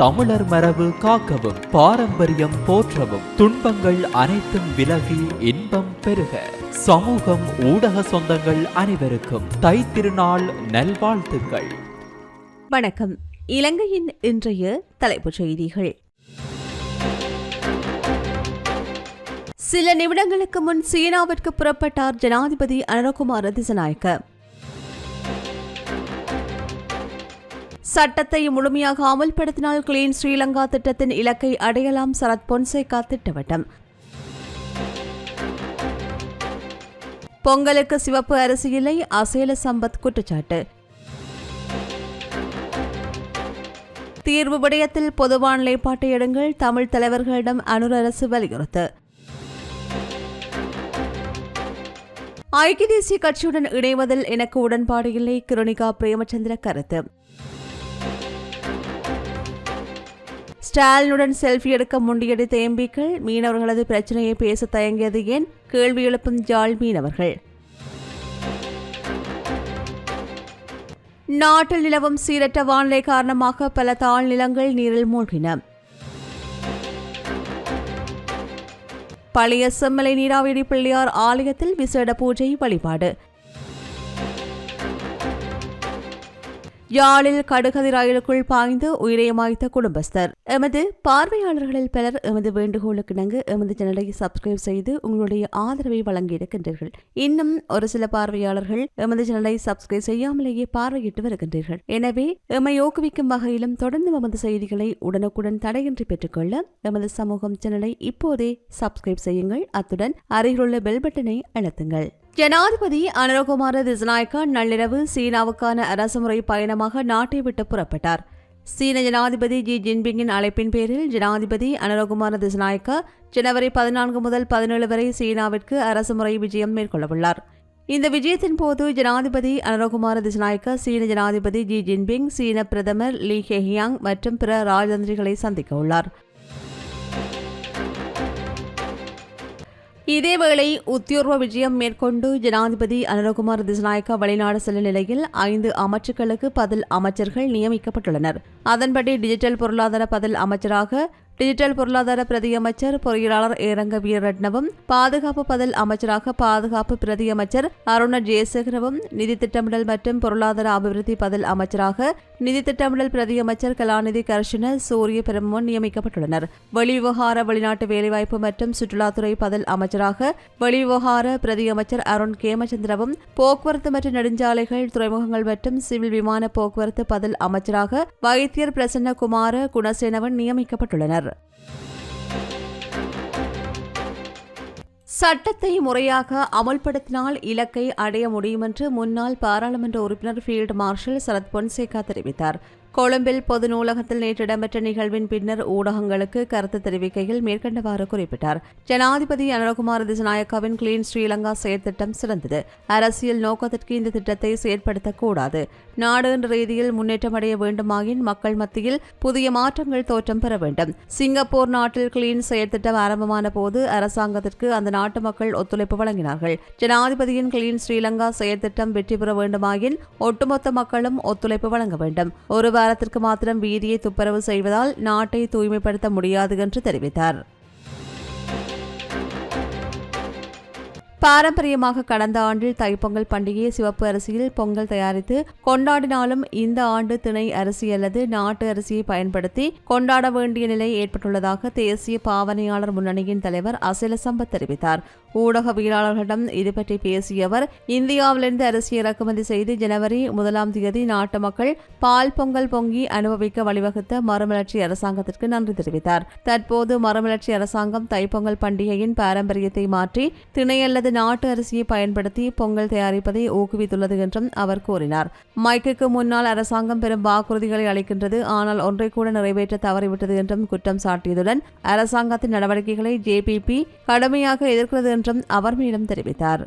தமிழர் மரபு காக்கவும் பாரம்பரியம் போற்றவும் துன்பங்கள் அனைத்தும் விலகி இன்பம் பெருக. சமூகம் ஊடக சொந்தங்கள் அனைவருக்கும் தை திருநாள் நல்வாழ்த்துக்கள். வணக்கம். இலங்கையின் இன்றைய தலைப்புச் செய்திகள். சில நிமிடங்களுக்கு முன் சீனாவிற்கு புறப்பட்டார் ஜனாதிபதி அனரகுமார திசநாயக்க. சட்டத்தை முழுமையாக அமல்படுத்தினால் கிளீன் ஸ்ரீலங்கா திட்டத்தின் இலக்கை அடையலாம் சரத் பொன்சேகா திட்டவட்டம். பொங்கலுக்கு சிவப்பு அரிசி இல்லை அசேல சம்பத் குற்றச்சாட்டு. தீர்வு விடயத்தில் பொதுவான நிலைப்பாட்டை எடுங்கள் தமிழ் தலைவர்களிடம் அனுர் அரசு வலியுறுத்து. ஐக்கிய தேசிய கட்சியுடன் இணைவதில் எனக்கு உடன்பாடு இல்லை கிருணிகா பிரேமச்சந்திர கருத்து. ஸ்டாலினுடன் செல்ஃபி எடுக்க முண்டியடித்த எம்பிக்கள் மீனவர்களது பிரச்சனையை பேச தயங்கியது ஏன் கேள்வி எழுப்பும் ஜாழ் மீனவர்கள். நாட்டில் நிலவும் சீரற்ற வானிலை காரணமாக பல தாழ்நிலங்கள் நீரில் மூழ்கின. பழைய செம்மலை நீராவேடி பிள்ளையார் ஆலயத்தில் விசேட பூஜை வழிபாடு. யாழில் கடுகதி ரயிலுக்குள் பாய்ந்து உயிரை மாய்த்த குடும்பஸ்தர். எமது பார்வையாளர்களில் பலர் எமது வேண்டுகோளுக்கு இணங்க எமது சேனலை சப்ஸ்கிரைப் செய்து உங்களுடைய ஆதரவை வழங்கியிருக்கின்றீர்கள் இன்னும் ஒரு சில பார்வையாளர்கள் எமது சேனலை சப்ஸ்கிரைப் செய்யாமலேயே பார்வையிட்டு வருகின்றீர்கள். எனவே எம்மை ஊக்குவிக்கும் வகையிலும் தொடர்ந்து எமது செய்திகளை உடனுக்குடன் தடையின்றி பெற்றுக்கொள்ள எமது சமூகம் சேனலை இப்போதே சப்ஸ்கிரைப் செய்யுங்கள். அத்துடன் அருகிலுள்ள பெல் பட்டனை அழுத்துங்கள். ஜனாதிபதி அனுரகுமார திஸ்நாயக்கா நள்ளிரவு சீனாவுக்கான அரசுமுறை பயணமாக நாட்டை விட்டு புறப்பட்டார். சீன ஜனாதிபதி ஜி ஜின்பிங்கின் அழைப்பின் பேரில் ஜனாதிபதி அனுரகுமார திஸ்நாயக்கா ஜனவரி பதினான்கு முதல் பதினேழு வரை சீனாவிற்கு அரசுமுறை விஜயம் மேற்கொள்ளவுள்ளார். இந்த விஜயத்தின் போது ஜனாதிபதி அனுரகுமார திசநாயக்க சீன ஜனாதிபதி ஜி ஜின்பிங் சீன பிரதமர் லீ ஹெஹியாங் மற்றும் பிற ராஜதந்திரிகளை சந்திக்க உள்ளார் இதேவேளை உத்தியோர்வ விஜயம் மேற்கொண்டு ஜனாதிபதி அனுரகுமார் திஸ்நாயக்கா வெளிநாடு செல்லும் நிலையில் ஐந்து அமைச்சுக்களுக்கு பதில் அமைச்சர்கள் நியமிக்கப்பட்டுள்ளனர். அதன்படி டிஜிட்டல் பொருளாதார பதில் அமைச்சராக டிஜிட்டல் பொருளாதார பிரதியமைச்சர் பொறியியலாளர் ஏரங்க வீரரட்னவும் பாதுகாப்பு பதில் அமைச்சராக பாதுகாப்பு பிரதியமைச்சர் அருண ஜெயசேகரவும் நிதி திட்டமிடல் மற்றும் பொருளாதார அபிவிருத்தி பதில் அமைச்சராக நிதி திட்டமிடல் பிரதியமைச்சர் கலாநிதி கர்ஷன சூரிய பெருமன் நியமிக்கப்பட்டுள்ளனர் வெளிவிவகார வெளிநாட்டு வேலைவாய்ப்பு மற்றும் சுற்றுலாத்துறை பதில் அமைச்சராக வெளிவிவகார பிரதியமைச்சர் அருண் கேமச்சந்திரவும் போக்குவரத்து மற்றும் நெடுஞ்சாலைகள் துறைமுகங்கள் மற்றும் சிவில் விமான போக்குவரத்து பதில் அமைச்சராக வைத்தியர் பிரசன்ன குமார குணசேனவன் நியமிக்கப்பட்டுள்ளனர் சட்டத்தை முறையாக அமல்படுத்தினால் இலக்கை அடைய முடியும் என்று முன்னாள் பாராளுமன்ற உறுப்பினர் ஃபீல்டு மார்ஷல் சரத் பொன்சேகா தெரிவித்தார். கொழும்பில் பொது நூலகத்தில் நேற்று இடம்பெற்ற நிகழ்வின் பின்னர் ஊடகங்களுக்கு கருத்து தெரிவிக்கையில் மேற்கண்டவாறு குறிப்பிட்டார். ஜனாதிபதி அனுரகுமார் திசநாயக்காவின் கிளீன் ஸ்ரீலங்கா செயற்திட்டம் சிறந்தது. அரசியல் நோக்கத்திற்கு இந்த திட்டத்தை செயற்படுத்தக்கூடாது. நாடு என்ற ரீதியில் முன்னேற்றமடைய வேண்டுமாயின் மக்கள் மத்தியில் புதிய மாற்றங்கள் தோற்றம் பெற வேண்டும். சிங்கப்பூர் நாட்டில் கிளீன் செயற்திட்டம் ஆரம்பமான போது அரசாங்கத்திற்கு அந்த நாட்டு மக்கள் ஒத்துழைப்பு வழங்கினார்கள். ஜனாதிபதியின் கிளீன் ஸ்ரீலங்கா செயற்திட்டம் வெற்றி பெற வேண்டுமாயின் ஒட்டுமொத்த மக்களும் ஒத்துழைப்பு வழங்க வேண்டும். ஒருவர் வாரத்திற்கு மாத்திரம் வீதியை துப்புரவு செய்வதால் நாட்டை தூய்மைப்படுத்த முடியாது என்று தெரிவித்தார். பாரம்பரியமாக கடந்த ஆண்டில் தைப்பொங்கல் பண்டிகையை சிவப்பு அரிசியில் பொங்கல் தயாரித்து கொண்டாடினாலும் இந்த ஆண்டு திணை அரிசி அல்லது நாட்டு அரிசியை பயன்படுத்தி கொண்டாட வேண்டிய நிலை ஏற்பட்டுள்ளதாக தேசிய பாவனையாளர் முன்னணியின் தலைவர் அசில சம்பத் தெரிவித்தார். ஊடகவியலாளர்களிடம் இதுபற்றி பேசிய அவர் இந்தியாவிலிருந்து அரிசி இறக்குமதி செய்து ஜனவரி முதலாம் தேதி நாட்டு மக்கள் பால் பொங்கல் பொங்கி அனுபவிக்க வழிவகுத்த மறுமலர்ச்சி அரசாங்கத்திற்கு நன்றி தெரிவித்தார். தற்போது மறுமலர்ச்சி அரசாங்கம் தைப்பொங்கல் பண்டிகையின் பாரம்பரியத்தை மாற்றி திணை அல்லது நாட்டு அரிசியை பயன்படுத்தி பொங்கல் தயாரிப்பதை ஊக்குவித்துள்ளது என்றும் அவர் கூறினார். மைக்குக்கு முன்னால் அரசாங்கம் பெரும் வாக்குறுதிகளை அளிக்கின்றது. ஆனால் ஒன்றை கூட நிறைவேற்ற தவறிவிட்டது என்றும் குற்றம் சாட்டியதுடன் அரசாங்கத்தின் நடவடிக்கைகளை ஜேபிபி கடுமையாக எதிர்க்கிறது என்றும் அவர் மேலும் தெரிவித்தார்.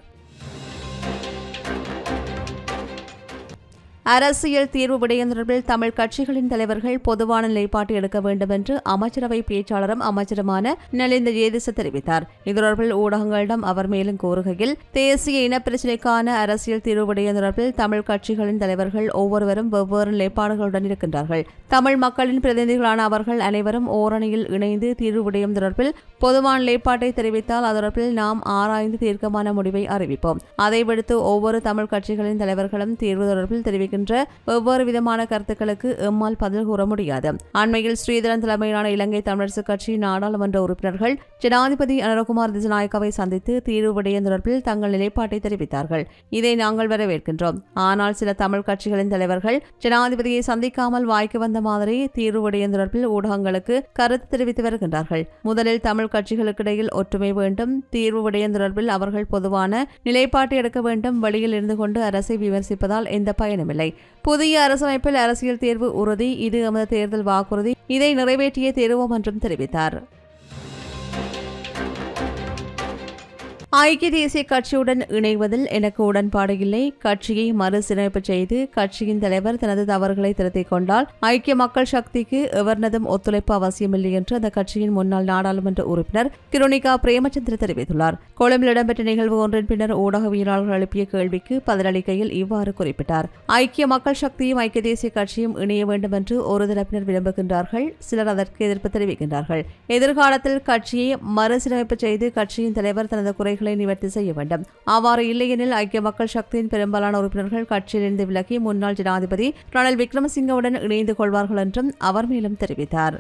அரசியல் தீர்வு விடயம் தொடர்பில் தமிழ் கட்சிகளின் தலைவர்கள் பொதுவான நிலைப்பாட்டை எடுக்க வேண்டும் என்று அமைச்சரவை பேச்சாளரும் அமைச்சருமான நலிந்த ஜேதிச தெரிவித்தார். இது தொடர்பில் ஊடகங்களிடம் அவர் மேலும் கூறுகையில் தேசிய இனப்பிரச்சினைக்கான அரசியல் தீர்வு விடயம் தொடர்பில் தமிழ் கட்சிகளின் தலைவர்கள் ஒவ்வொருவரும் வெவ்வேறு நிலைப்பாடுகளுடன் இருக்கின்றார்கள். தமிழ் மக்களின் பிரதிநிதிகளான அவர்கள் அனைவரும் ஓரணியில் இணைந்து தீர்வு விடயம் தொடர்பில் பொதுவான நிலைப்பாட்டை தெரிவித்தால் அது தொடர்பில் நாம் ஆராய்ந்து தீர்க்கமான முடிவை அறிவிப்போம். அதை விடுத்து ஒவ்வொரு தமிழ் கட்சிகளின் தலைவர்களும் தீர்வு தொடர்பில் இருக்கின்ற வெவ்வேறு விதமான கருத்துக்களுக்கு எம்மால் பதில் கூற முடியாது. அண்மையில் ஸ்ரீதரன் தலைமையிலான இலங்கை தமிழரசுக் கட்சி நாடாளுமன்ற உறுப்பினர்கள் ஜனாதிபதி அனுரகுமார் திஜநாயக்காவை சந்தித்து தீர்வு விடயம் தொடர்பில் தங்கள் நிலைப்பாட்டை தெரிவித்தார்கள். இதை நாங்கள் வரவேற்கின்றோம். ஆனால் சில தமிழ் கட்சிகளின் தலைவர்கள் ஜனாதிபதியை சந்திக்காமல் வாய்க்கு வந்த மாதிரி தீர்வு விடயம் தொடர்பில் ஊடகங்களுக்கு கருத்து தெரிவித்து வருகின்றார்கள். முதலில் தமிழ் கட்சிகளுக்கிடையில் ஒற்றுமை வேண்டும். தீர்வு விடயம் தொடர்பில் அவர்கள் பொதுவான நிலைப்பாட்டை எடுக்க வேண்டும். வெளியில் இருந்து கொண்டு அரசை விமர்சிப்பதால் எந்த பயனுமில்லை புதிய அரசமைப்பில் அரசியல் தேர்வு உறுதி இது எமது தேர்தல் வாக்குறுதி இதை நிறைவேற்றிய தேர்வோம் என்றும் தெரிவித்தார். ஐக்கிய தேசிய கட்சியுடன் இணைவதில் எனக்கு உடன்பாடு இல்லை. கட்சியை மறுசீரமைப்பு செய்து கட்சியின் தலைவர் தனது தவறுகளை திருத்திக் கொண்டால் ஐக்கிய மக்கள் சக்திக்கு எவர்னதும் ஒத்துழைப்பு அவசியமில்லை என்று அந்த கட்சியின் முன்னாள் நாடாளுமன்ற உறுப்பினர் கிருணிகா பிரேமச்சந்திர தெரிவித்துள்ளார். கொழும்பில் இடம்பெற்ற நிகழ்வு ஒன்றின் பின்னர் ஊடகவியலாளர்கள் எழுப்பிய கேள்விக்கு பதிலளிக்கையில் இவ்வாறு குறிப்பிட்டார். ஐக்கிய மக்கள் சக்தியும் ஐக்கிய தேசிய கட்சியும் இணைய வேண்டும் என்று ஒரு தரப்பினர் விரும்புகின்றார்கள். சிலர் அதற்கு எதிர்ப்பு தெரிவிக்கின்றார்கள். எதிர்காலத்தில் கட்சியை மறுசீரமைப்பு செய்து கட்சியின் தலைவர் தனது குறைகள் நிவர்த்தி செய்ய வேண்டும். அவ்வாறு இல்லையெனில் ஐக்கிய மக்கள் சக்தியின் பெரும்பாலான உறுப்பினர்கள் கட்சியிலிருந்து விலகி முன்னாள் ஜனாதிபதி ரணில் விக்ரமசிங்கவுடன் இணைந்து கொள்வார்கள் என்றும் அவர் மேலும் தெரிவித்தார்.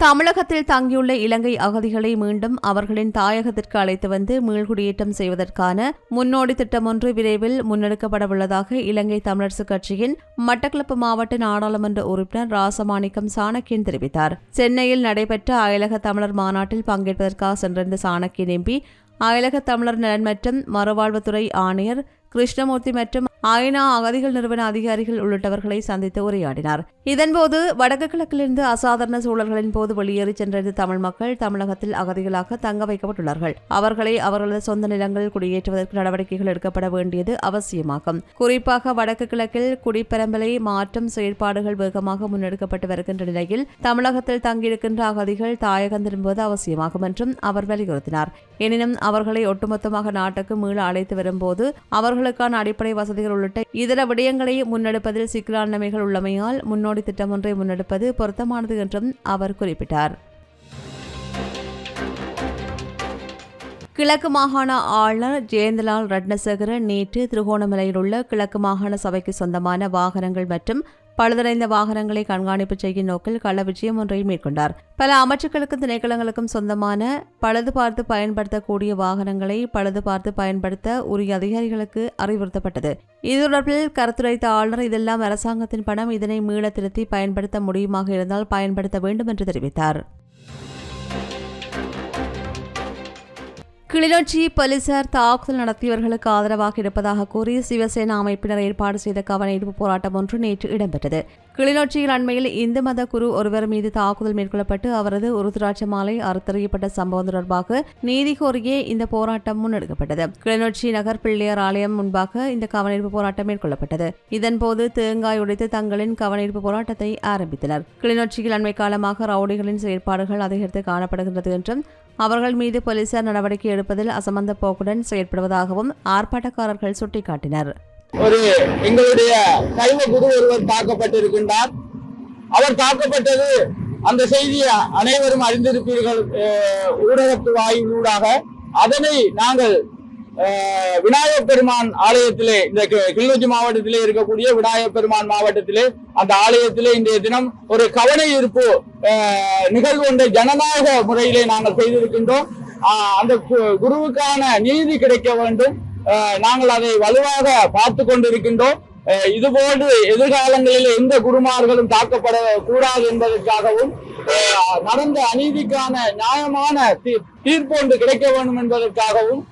தமிழகத்தில் தங்கியுள்ள இலங்கை அகதிகளை மீண்டும் அவர்களின் தாயகத்திற்கு அழைத்து வந்து மீள்குடியேற்றம் செய்வதற்கான முன்னோடி திட்டம் ஒன்று விரைவில் முன்னெடுக்கப்படவுள்ளதாக இலங்கை தமிழரசுக் கட்சியின் மட்டக்களப்பு மாவட்ட நாடாளுமன்ற உறுப்பினர் ராசமாணிக்கம் சாணக்கியன் தெரிவித்தார். சென்னையில் நடைபெற்ற அயலக தமிழர் மாநாட்டில் பங்கேற்பதற்காக சென்றிருந்த சாணக்கியன் எம்பி அயலக தமிழர் நலன் மற்றும் மறுவாழ்வுத்துறை ஆணையர் கிருஷ்ணமூர்த்தி மற்றும் ஐநா அகதிகள் நிறுவன அதிகாரிகள் உள்ளிட்டவர்களை சந்தித்து உரையாடினார். இதன்போது வடக்கு கிழக்கிலிருந்து அசாதாரண சூழல்களின் போது வெளியேறி சென்றிருந்த தமிழ் மக்கள். தமிழகத்தில் அகதிகளாக தங்க வைக்கப்பட்டுள்ளார்கள். அவர்களை அவர்களது சொந்த நிலங்களில் குடியேற்றுவதற்கு நடவடிக்கைகள் எடுக்கப்பட வேண்டியது அவசியமாகும். குறிப்பாக வடக்கு கிழக்கில் குடிப்பெரம்பலை மாற்றும் செயற்பாடுகள் வேகமாக முன்னெடுக்கப்பட்டு வருகின்ற நிலையில் தமிழகத்தில் தங்கியிருக்கின்ற அகதிகள் தாயகம் திரும்புவது அவசியமாகும் என்றும் அவர் வலியுறுத்தினார். எனினும் அவர்களை ஒட்டுமொத்தமாக நாட்டுக்கு மீள அழைத்து வரும்போது அவர்களுக்கான அடிப்படை வசதிகள் உள்ளிட்ட இதர விடயங்களை முன்னெடுப்பதில் சிக்கலானமைகள் உள்ளமையால் முன்னோடி திட்டம் ஒன்றை முன்னெடுப்பது பொருத்தமானது என்றும் அவர் குறிப்பிட்டார். கிழக்கு மாகாண ஆளுநர் ஜெயந்தலால் ரட்னசேகர நேற்று திருகோணமலையில் உள்ள கிழக்கு மாகாண சபைக்கு சொந்தமான வாகனங்கள் மற்றும் பழுதடைந்த வாகனங்களை கண்காணிப்பு செய்யும் நோக்கில் கள விஜயம் ஒன்றை மேற்கொண்டார். பல அமைச்சுக்களுக்கும் திணைக்களங்களுக்கும் சொந்தமான பழுது பார்த்து பயன்படுத்தக்கூடிய வாகனங்களை பழுது பார்த்து பயன்படுத்த உரிய அதிகாரிகளுக்கு அறிவுறுத்தப்பட்டது. இது தொடர்பில் கருத்துரைத்த ஆளுநர் இதெல்லாம் அரசாங்கத்தின் பணம். இதனை மீள திருத்தி பயன்படுத்த முடியுமாக இருந்தால் பயன்படுத்த வேண்டும் என்று தெரிவித்தார். கிளிநொச்சி போலீசார் தாக்குதல் நடத்தியவர்களுக்கு ஆதரவாக இருப்பதாக கூறி சிவசேனா அமைப்பினர் ஏற்பாடு செய்த கவனஈர்ப்பு போராட்டம் ஒன்று நேற்று இடம்பெற்றது. கிளிநொச்சியில் அண்மையில் இந்து மத குரு ஒருவர் மீது தாக்குதல் மேற்கொள்ளப்பட்டு அவரது உருதுராட்ச மாலை அறுத்தறியப்பட்ட சம்பவம் தொடர்பாக நீதி கோரியே இந்த போராட்டம் முன்னெடுக்கப்பட்டது. கிளிநொச்சி நகர் பிள்ளையார் ஆலயம் முன்பாக இந்த கவனீர்ப்பு போராட்டம் மேற்கொள்ளப்பட்டது. இதன்போது தேங்காய் உடைத்து தங்களின் கவனஈர்ப்பு போராட்டத்தை ஆரம்பித்தனர். கிளிநொச்சியில் அண்மை காலமாக ரவுடிகளின் செயற்பாடுகள் அதிகரித்து காணப்படுகின்றது என்றும் அவர்கள் மீது போலீசார் நடவடிக்கை எடுப்பதில் அசமந்த போக்குடன் செயற்படுவதாகவும் ஆர்ப்பாட்டக்காரர்கள் சுட்டிக்காட்டினர். ஒரு எங்களுடைய சைவ குரு ஒருவர் தாக்கப்பட்டிருக்கின்றார். அவர் தாக்கப்பட்டது அந்த செய்தியை அனைவரும் அறிந்திருப்பீர்கள் ஊடகத்து வாயிலூடாக. அதனை நாங்கள் விநாயகப் பெருமான் ஆலயத்திலே இந்த கி- கிளிநொச்சி மாவட்டத்திலே இருக்கக்கூடிய விநாயகப் பெருமான் மாவட்டத்திலே அந்த ஆலயத்திலே இன்றைய தினம் ஒரு கவன ஈர்ப்பு அஹ், நிகழ்வு ஒன்றை ஜனநாயக முறையிலே நாங்கள் செய்திருக்கின்றோம். அஹ், அந்த கு- குருவுக்கான நீதி கிடைக்க வேண்டும். நாங்கள் அதை வலுவாக பார்த்து கொண்டிருக்கின்றோம். இதுபோன்று எதிர்காலங்களில் எந்த குருமார்களும் தாக்கப்பட கூடாது என்பதற்காகவும் நடந்த அநீதிக்கான நியாயமான தீ- தீர்ப்பு ஒன்று கிடைக்க வேண்டும் என்பதற்காகவும்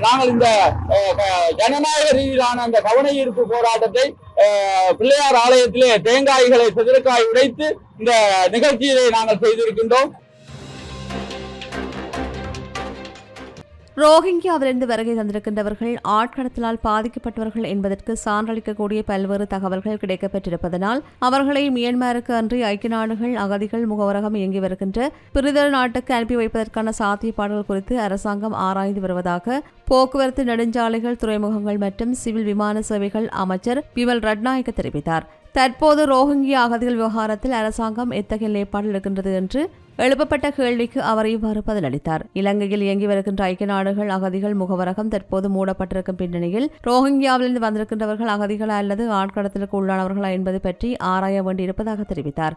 நாங்கள் இந்த ஜனநாயக ரீதியிலான அந்த கவன ஈர்ப்பு போராட்டத்தை பிள்ளையார் ஆலயத்திலே தேங்காய்களை செதிரக்காய் உடைத்து இந்த நிகழ்ச்சியை நாங்கள் செய்திருக்கின்றோம். ரோஹிங்கியாவிலிருந்து வருகை தந்திருக்கின்றவர்கள் ஆட்கடத்தலால் பாதிக்கப்பட்டவர்கள் என்பதற்கு சான்றளிக்கக்கூடிய பல்வேறு தகவல்கள் கிடைக்கப்பெற்றிருப்பதனால் அவர்களை மியான்மருக்கு அன்றி ஐக்கிய நாடுகள் அகதிகள் முகவரகம் இயங்கி வருகின்ற பிரிதல் நாட்டுக்கு அனுப்பி வைப்பதற்கான சாத்தியப்பாடுகள் குறித்து அரசாங்கம் ஆராய்ந்து வருவதாக போக்குவரத்து நெடுஞ்சாலைகள் துறைமுகங்கள் மற்றும் சிவில் விமான சேவைகள் அமைச்சர் பிமல் ரட்நாயக்க தெரிவித்தார். தற்போது ரோஹிங்கியா அகதிகள் விவகாரத்தில் அரசாங்கம் எத்தகைய நிலைப்பாடு எடுக்கின்றது என்று எழுப்பப்பட்ட கேள்விக்கு அவர் இவ்வாறு பதிலளித்தார். இலங்கையில் இயங்கி வருகின்ற ஐக்கிய நாடுகள் அகதிகள் முகவரகம் தற்போது மூடப்பட்டிருக்கும் பின்னணியில் ரோஹிங்கியாவிலிருந்து வந்திருக்கின்றவர்கள் அகதிகளா அல்லது ஆட்கடத்தலுக்கு உள்ளானவர்களா என்பது பற்றி ஆராய வேண்டியிருப்பதாக தெரிவித்தார்.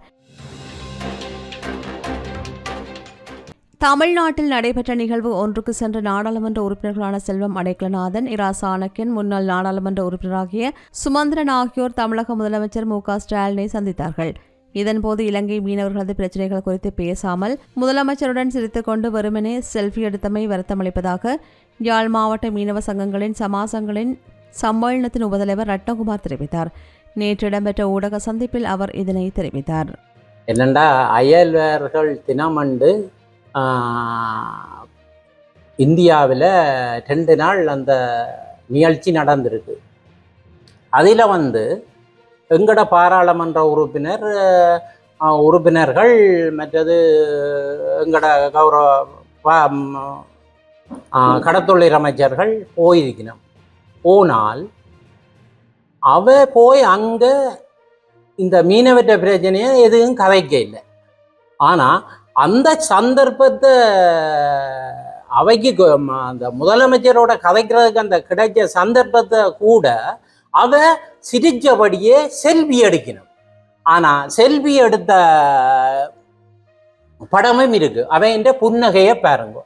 தமிழ்நாட்டில் நடைபெற்ற நிகழ்வு ஒன்றுக்கு சென்ற நாடாளுமன்ற உறுப்பினர்களான செல்வம் அடைக்கலநாதன் இரா சாணக்கியன் முன்னாள் நாடாளுமன்ற உறுப்பினராகிய சுமந்திரன் ஆகியோர் தமிழக முதலமைச்சர் மு க ஸ்டாலினை சந்தித்தார்கள். இதன்போது இலங்கை மீனவர்களது பிரச்சினைகள் குறித்து பேசாமல் முதலமைச்சருடன் சிரித்துக்கொண்டு வெறுமனே செல்ஃபி எடுத்தமை வருத்தமளிப்பதாக யாழ் மாவட்ட மீனவ சங்கங்களின் சமாசங்களின் சம்மேளனத்தின் உபதலைவர் ரட்னகுமார் தெரிவித்தார். நேற்று இடம்பெற்ற ஊடக சந்திப்பில் அவர் இதனை தெரிவித்தார். என்னண்டா அயல்வர்கள் தினமண்டு இந்தியாவில் ரெண்டு நாள் அந்த நிகழ்ச்சி நடந்திருக்கு. அதில் வந்து எங்கட பாராளுமன்ற உறுப்பினர் உறுப்பினர்கள் மற்றது எங்கட கௌரவ கடத்தொழில் அமைச்சர்கள் போயிருக்கணும். போனால் அவ போய் அங்கே இந்த மீனவற்ற பிரச்சனையை எதுவும் கதைக்க இல்லை ஆனால் அந்த சந்தர்ப்பத்தை அவைக்கு அந்த முதலமைச்சரோட கதைக்கிறதுக்கு அந்த கிடைச்ச சந்தர்ப்பத்தை கூட அவ சிரிச்சபடியே செல்வி எடுக்கணும். ஆனா செல்வி எடுத்த படமும் இருக்கு. அவன் புன்னகையை பாருங்க.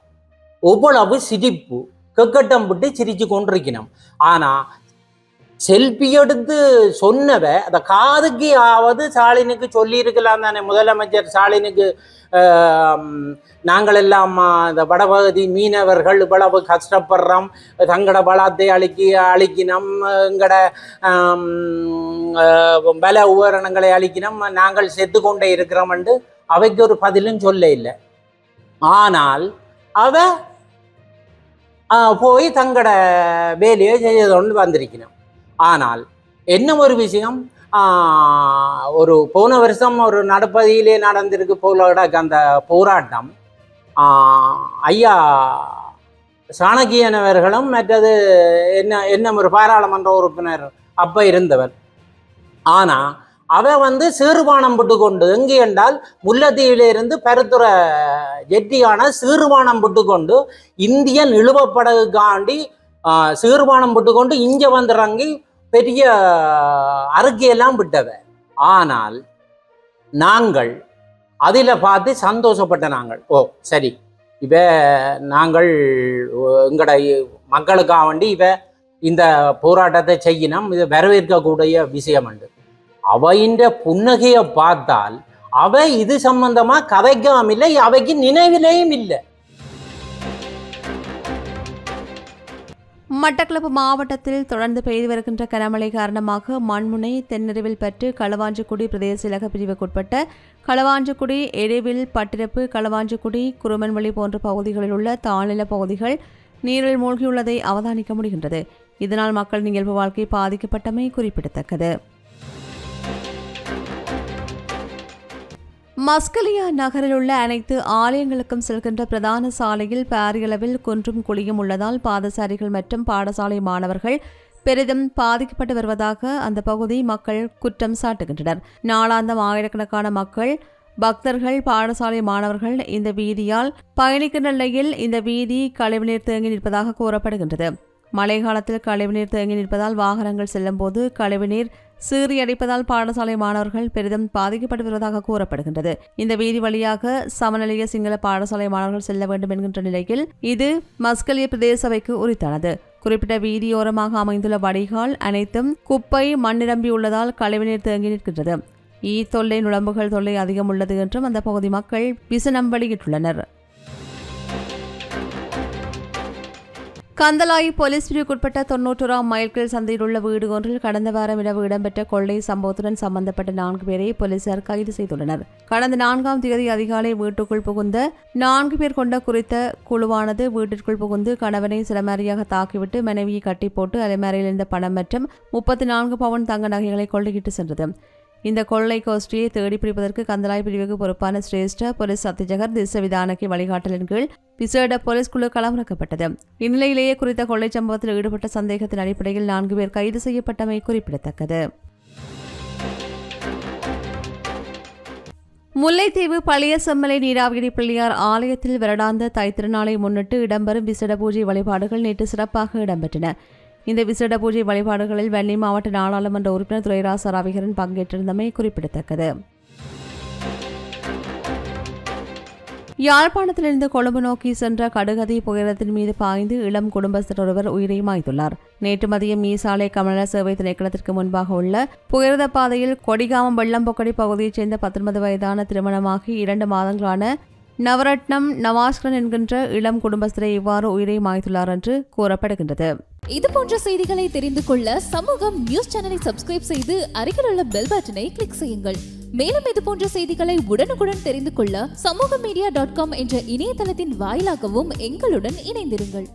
எவ்வளவு சிரிப்பு கெக்கட்டம் விட்டு சிரிச்சு கொண்டிருக்கணும். ஆனா செல்ஃபி எடுத்து சொன்னவ அந்த காதுக்கு ஆவது ஸ்டாலினுக்கு சொல்லியிருக்கலாம் தானே முதலமைச்சர் ஸ்டாலினுக்கு நாங்களெல்லாம் நாங்கள் எல்லாம் இந்த வடபகுதி மீனவர்கள் இவ்வளவு கஷ்டப்படுறோம். தங்கட பலத்தை அழுக்கி அழிக்கினோம் எங்கட பல உபகரணங்களை அழிக்கினோம் நாங்கள் செத்து கொண்டே இருக்கிறோம் என்று அவைக்கு ஒரு பதிலும் சொல்ல இல்லை. ஆனால் அவ போய் தங்கட வேலையை செய்யதொண்டு வந்திருக்கணும் ஆனால் என்ன ஒரு விஷயம்? ஒரு போன வருஷம் ஒரு நடப்பதியிலே நடந்திருக்கு போல அந்த போராட்டம். ஐயா சாணக்கியனவர்களும் மற்றது என்ன என்ன ஒரு பாராளுமன்ற உறுப்பினர் அப்போ இருந்தவர். ஆனால் அவ வந்து சீர்பானம் போட்டு கொண்டு எங்கே என்றால் முல்லத்தீவிலிருந்து பருத்துற ஜெட்டியான சீர்பானம் போட்டு கொண்டு இந்தியன் நிலுவப்படகுக்காண்டி ஆ, சீர்பானம் விட்டு கொண்டு இங்க வந்துறங்கி பெரிய அறிக்கையெல்லாம் விட்டவ ஆனால் நாங்கள் அதில் பார்த்து சந்தோஷப்பட்ட நாங்கள். ஓ சரி. இவ நாங்கள் எங்கட மக்களுக்காக வேண்டி இவ இந்த போராட்டத்தை செய்யணும் இது வரவேற்கக்கூடிய விஷயம் உண்டு அவையின்ற புன்னகையை பார்த்தால் அவை இது சம்பந்தமாக கதைக்காம இல்லை அவைக்கு நினைவிலேயும் இல்லை. மட்டக்களப்பு மாவட்டத்தில் தொடர்ந்து பெய்து வருகின்ற கனமழை காரணமாக மண்முனை தென்னறிவில் பற்று களவாஞ்சிக்குடி பிரதேச இலக பிரிவுக்குட்பட்ட களவாஞ்சிக்குடி எரிவில் பட்டிருப்பு களவாஞ்சிக்குடி குருமன்வெளி போன்ற பகுதிகளில் உள்ள தாழ்நில பகுதிகள் நீரில் மூழ்கியுள்ளதை அவதானிக்க முடிகின்றது. இதனால் மக்கள் இயல்பு வாழ்க்கை பாதிக்கப்பட்டமை குறிப்பிடத்தக்கது. மஸ்கலியா நகரில் உள்ள அனைத்து ஆலயங்களுக்கும் செல்கின்ற பிரதான சாலையில் பாரியளவில் குன்றும் குழியும் உள்ளதால் பாதசாரிகள் மற்றும் பாடசாலை மாணவர்கள் பெரிதும் பாதிக்கப்பட்டு வருவதாக அந்த பகுதி மக்கள் குற்றம் சாட்டுகின்றனர். நாளாந்தம் ஆயிரக்கணக்கான மக்கள் பக்தர்கள் பாடசாலை மாணவர்கள் இந்த வீதியால் பயணிக்கின்ற நிலையில் இந்த வீதி கழிவுநீர் தேங்கி நிற்பதாக கூறப்படுகின்றது. மழை காலத்தில் கழிவுநீர் தேங்கி நிற்பதால் வாகனங்கள் செல்லும்போது கழிவுநீர் சீறியடிப்பதால் பாடசாலை மாணவர்கள் பெரிதும் பாதிக்கப்பட்டு வருவதாக கூறப்படுகின்றது. இந்த வீதி வழியாக சமநிலைய சிங்கள பாடசாலை மாணவர்கள் செல்ல வேண்டும் என்கின்ற நிலையில் இது மஸ்கலிய பிரதேச சபைக்கு உரித்தானது. குறிப்பிட்ட வீதியோரமாக அமைந்துள்ள வடிகால் அனைத்தும் குப்பை மண் நிரம்பியுள்ளதால் கழிவுநீர் தேங்கி நிற்கின்றது. ஈ தொல்லை நுழம்புகள் தொல்லை அதிகம் உள்ளது என்றும் அந்த பகுதி மக்கள் விசனம் வெளியிட்டுள்ளனர். கந்தலாயி போலீஸ் பிரிவுக்குட்பட்ட தொன்னூற்றோராம் மைல்கில் சந்தையில் உள்ள வீடு ஒன்றில் கடந்த வாரம் இரவு இடம்பெற்ற கொள்ளை சம்பவத்துடன் சம்பந்தப்பட்ட நான்கு பேரை போலீசார் கைது செய்துள்ளனர் கடந்த நான்காம் தேதி அதிகாலை வீட்டுக்குள் புகுந்த நான்கு பேர் கொண்ட குறித்த குழுவானது வீட்டிற்குள் புகுந்து கணவனை சிலமாரியாக தாக்கிவிட்டு மனைவியை கட்டி போட்டு அலைமாரியில் இருந்த பணம் மற்றும் முப்பத்தி நான்கு பவுன் தங்க நகைகளை கொள்ளையிட்டு சென்றது இந்த கொள்ளை கோஷ்டியை தேடி பிடிப்பதற்கு கந்தலாய் பிரிவுக்கு பொறுப்பான சிரேஷ்ட போலீஸ் திச திசவிதானகி வழிகாட்டலின் கீழ் விசேட போலீஸ் குழு களமிறக்கப்பட்டது இந்நிலையிலேயே குறித்த கொள்ளை சம்பவத்தில் ஈடுபட்ட சந்தேகத்தின் அடிப்படையில் நான்கு பேர் கைது செய்யப்பட்டமை குறிப்பிடத்தக்கது. முல்லைத்தீவு பழைய செம்மலை நீராவியடி பிள்ளையார் ஆலயத்தில் வருடாந்த தைத்திருநாளை முன்னிட்டு இடம்பெறும் விசேட பூஜை வழிபாடுகள் நேற்று சிறப்பாக இடம்பெற்றன. இந்த விசேட பூஜை வழிபாடுகளில் வன்னி மாவட்ட நாடாளுமன்ற உறுப்பினர் துரைராச ரவிகரன் பங்கேற்றிருந்தமை குறிப்பிடத்தக்கது. யாழ்ப்பாணத்திலிருந்து கொழும்பு நோக்கி சென்ற கடுகதி புயலத்தின் மீது பாய்ந்து இளம் குடும்பஸ்தர் ஒருவர் உயிரை மாய்த்துள்ளார். நேற்று மதியம் ஈசாலை கமல சேவை திணைக்களத்திற்கு முன்பாக உள்ள புயரத பாதையில் கொடிகாமம் வெள்ளம்பொக்கடி பகுதியைச் சேர்ந்த பத்தொன்பது வயதான திருமணமாகி இரண்டு மாதங்களான நவரத்னம் நவாஸ்கரன் என்கின்ற இளம் குடும்பஸ்தரை இவ்வாறு உயிரை மாய்த்துள்ளார் என்று கூறப்படுகின்றது. இது போன்ற செய்திகளை தெரிந்து கொள்ள சமூகம் நியூஸ் சேனலை சப்ஸ்கிரைப் செய்து அருகில் உள்ள பெல் பட்டனை கிளிக் செய்யுங்கள். மேலும் இது போன்ற செய்திகளை உடனுக்குடன் தெரிந்து கொள்ள சமூக மீடியா டாட் காம் என்ற இணையதளத்தின் வாயிலாகவும் எங்களுடன் இணைந்திருங்கள்.